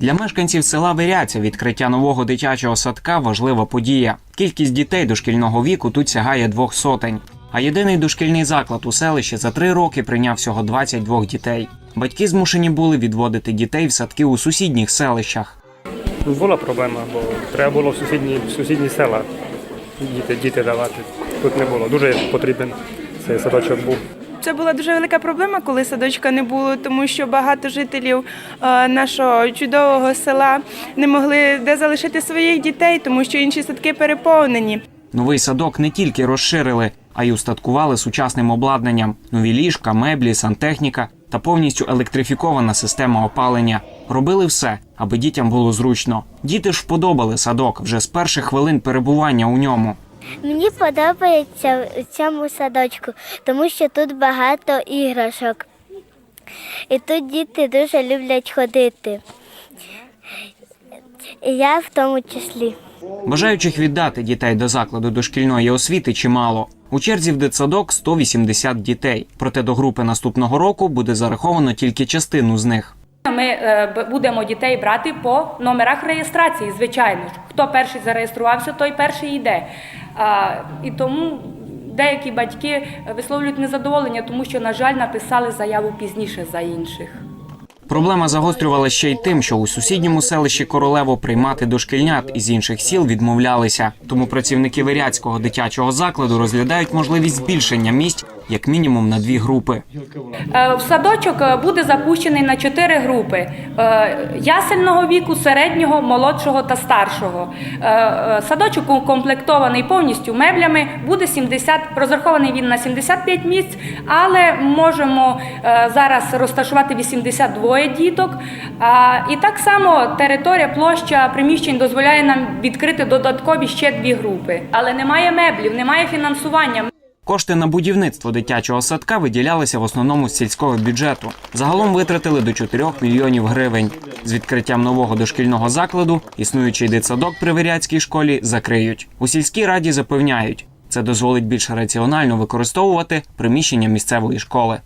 Для мешканців села Виряця відкриття нового дитячого садка важлива подія. Кількість дітей дошкільного віку тут сягає двох сотень. А єдиний дошкільний заклад у селищі за три роки прийняв всього 22 дітей. Батьки змушені були відводити дітей в садки у сусідніх селищах. Була проблема, бо треба було в сусідні, в сусідні села діти, діти давати. Тут не було. Дуже потрібен цей садочок був. Це була дуже велика проблема, коли садочка не було, тому що багато жителів е, нашого чудового села не могли де залишити своїх дітей, тому що інші садки переповнені. Новий садок не тільки розширили, а й устаткували сучасним обладнанням: нові ліжка, меблі, сантехніка та повністю електрифікована система опалення. Робили все, аби дітям було зручно. Діти ж вподобали садок вже з перших хвилин перебування у ньому. Мені подобається в цьому садочку, тому що тут багато іграшок. І тут діти дуже люблять ходити. І я в тому числі. Бажаючих віддати дітей до закладу дошкільної освіти чимало. У черзі в дитсадок 180 дітей. Проте до групи наступного року буде зараховано тільки частину з них. Ми е, будемо дітей брати по номерах реєстрації, звичайно ж. Хто перший зареєструвався, той перший йде. І тому деякі батьки висловлюють незадоволення, тому що, на жаль, написали заяву пізніше за інших. Проблема загострювалася ще й тим, що у сусідньому селищі Королево приймати дошкільнят із інших сіл відмовлялися. Тому працівники Вирядського дитячого закладу розглядають можливість збільшення місць як мінімум на дві групи. Е, В садочок е, буде запущений на чотири групи: Е, ясельного віку, середнього, молодшого та старшого. Садочок укомплектований повністю меблями. Буде 70, розрахований він на 75 місць, але можемо зараз розташувати 82 діток. І так само територія, площа приміщень дозволяє нам відкрити додаткові ще дві групи. Але немає меблів, немає фінансування. Кошти на будівництво дитячого садка виділялися в основному з сільського бюджету. Загалом витратили до 4 мільйонів гривень. З відкриттям нового дошкільного закладу існуючий дитсадок при Вирядській школі закриють. У сільській раді запевняють, це дозволить більш раціонально використовувати приміщення місцевої школи.